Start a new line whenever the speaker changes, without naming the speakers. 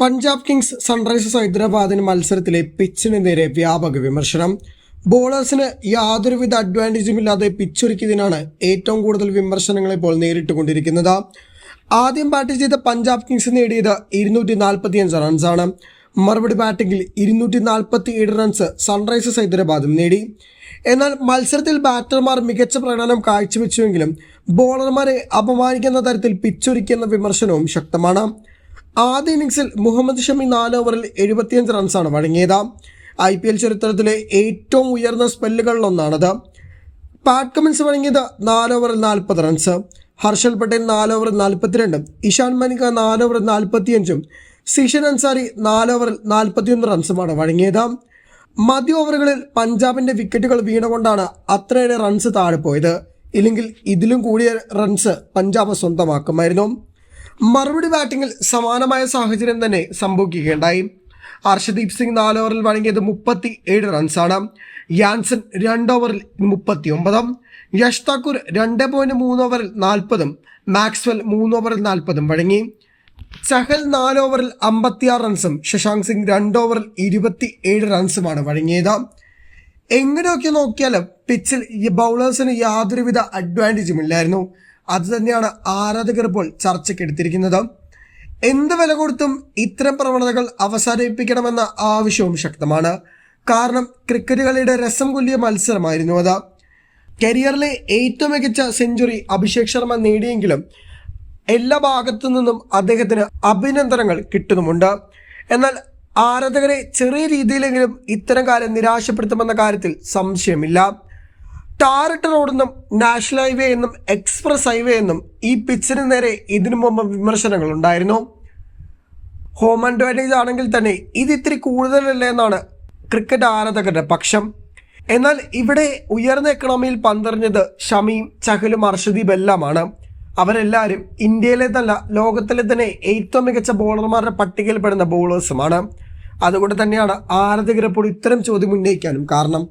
Punjab Kings Sunrisers ഹൈദരാബാദിന് മത്സരത്തിലെ പിച്ചിന് നേരെ വ്യാപക വിമർശനം. ബോളേഴ്സിന് യാതൊരുവിധ അഡ്വാന്റേജും ഇല്ലാതെ പിച്ചൊരുക്കിയതിനാണ് ഏറ്റവും കൂടുതൽ വിമർശനങ്ങൾ ഇപ്പോൾ നേരിട്ടുകൊണ്ടിരിക്കുന്നത്. ആദ്യം ബാറ്റ് ചെയ്ത പഞ്ചാബ് കിങ്സ് നേടിയത് ഇരുന്നൂറ്റി നാൽപ്പത്തിയഞ്ച് റൺസാണ് മറുപടി ബാറ്റിംഗിൽ ഇരുന്നൂറ്റി നാൽപ്പത്തി ഏഴ് റൺസ് സൺറൈസേഴ്സ് ഹൈദരാബാദും നേടി. എന്നാൽ മത്സരത്തിൽ ബാറ്റർമാർ മികച്ച പ്രകടനം കാഴ്ചവെച്ചുവെങ്കിലും ബോളർമാരെ അപമാനിക്കുന്ന തരത്തിൽ പിച്ചൊരുക്കിയെന്ന വിമർശനവും ശക്തമാണ്. ആദ്യ ഇന്നിങ്സിൽ മുഹമ്മദ് ഷമി നാല് ഓവറിൽ എഴുപത്തിയഞ്ച് റൺസാണ് വഴങ്ങിയത്. ഐ പി എൽ ചരിത്രത്തിലെ ഏറ്റവും ഉയർന്ന സ്പെല്ലുകളിലൊന്നാണത്. പാറ്റ് കമിൻസ് വഴങ്ങിയത് നാല് ഓവറിൽ നാൽപ്പത് റൺസ്. ഹർഷൽ പട്ടേൽ നാല് ഓവറിൽ നാൽപ്പത്തിരണ്ടും. ഇഷാൻ മനിക നാല് ഓവറിൽ നാൽപ്പത്തിയഞ്ചും. സിഷൻ അൻസാരി നാല് ഓവറിൽ നാൽപ്പത്തിയൊന്ന് റൺസുമാണ് വഴങ്ങിയത്. മധ്യ ഓവറുകളിൽ പഞ്ചാബിന്റെ വിക്കറ്റുകൾ വീണുകൊണ്ടാണ് അത്രയേറെ റൺസ് താഴെ പോയത്. ഇല്ലെങ്കിൽ ഇതിലും കൂടിയ റൺസ് പഞ്ചാബ് സ്വന്തമാക്കുമായിരുന്നു. മറുപടി ബാറ്റിങ്ങിൽ സമാനമായ സാഹചര്യം തന്നെ സംഭവിക്കുകയുണ്ടായി. ഹർഷദീപ് സിംഗ് നാല് ഓവറിൽ വഴങ്ങിയത് മുപ്പത്തി ഏഴ് റൺസാണ്. യാൻസൺ രണ്ട് ഓവറിൽ മുപ്പത്തി ഒമ്പതും യഷ് താക്കൂർ രണ്ട് പോയിന്റ് മൂന്ന് ഓവറിൽ നാൽപ്പതും. മാക്സ്വെൽ മൂന്ന് ഓവറിൽ നാൽപ്പതും വഴങ്ങി. ചഹൽ നാല് ഓവറിൽ അമ്പത്തിയാറ് റൺസും. ശശാങ്ക് സിംഗ് രണ്ട് ഓവറിൽ ഇരുപത്തി ഏഴ് റൺസുമാണ് വഴങ്ങിയത്. എങ്ങനെയൊക്കെ നോക്കിയാലും പിച്ചിൽ ഈ ബൗളേഴ്സിന് യാതൊരുവിധ അഡ്വാന്റേജും ഇല്ലായിരുന്നു. അത് തന്നെയാണ് ആരാധകർ ഇപ്പോൾ ചർച്ചയ്ക്കെടുത്തിരിക്കുന്നത് എന്ത് വില കൊടുത്തും ഇത്തരം പ്രവണതകൾ അവസാനിപ്പിക്കണമെന്ന ആവശ്യവും ശക്തമാണ്. കാരണം ക്രിക്കറ്റ് കളിയുടെ രസം കൊല്ലിയ മത്സരമായിരുന്നു അത്. കരിയറിലെ ഏറ്റവും മികച്ച സെഞ്ചുറി അഭിഷേക് ശർമ്മ നേടിയെങ്കിലും എല്ലാ ഭാഗത്തു നിന്നും അദ്ദേഹത്തിന് അഭിനന്ദനങ്ങൾ കിട്ടുന്നുമുണ്ട്. എന്നാൽ ആരാധകരെ ചെറിയ രീതിയിലെങ്കിലും ഇത്തരം കാര്യം നിരാശപ്പെടുത്തുമെന്ന കാര്യത്തിൽ സംശയമില്ല. ടാറിട്ട് റോഡെന്നും നാഷണൽ ഹൈവേ എന്നും എക്സ്പ്രസ് ഹൈവേ എന്നും ഈ പിച്ചിന് നേരെ ഇതിനു മുമ്പ് വിമർശനങ്ങൾ ഉണ്ടായിരുന്നു. ഹോം അഡ്വാന്റേജ് ആണെങ്കിൽ തന്നെ ഇത് ഇത്തിരി കൂടുതലല്ലേ എന്നാണ് ക്രിക്കറ്റ് ആരാധകരുടെ പക്ഷം. എന്നാൽ ഇവിടെ ഉയർന്ന എക്കണോമിയിൽ പന്തറിഞ്ഞത് ഷമിയും ചഹലും അർഷദീപ് എല്ലാമാണ്. അവരെല്ലാവരും ഇന്ത്യയിലെ തന്നെ ലോകത്തിലെ തന്നെ ഏറ്റവും മികച്ച ബോളർമാരുടെ പട്ടികയിൽപ്പെടുന്ന ബോളേഴ്സുമാണ് അതുകൊണ്ട് തന്നെയാണ് ആരാധകരെപ്പോൾ ഇത്തരം ചോദ്യം ഉന്നയിക്കാനും കാരണം.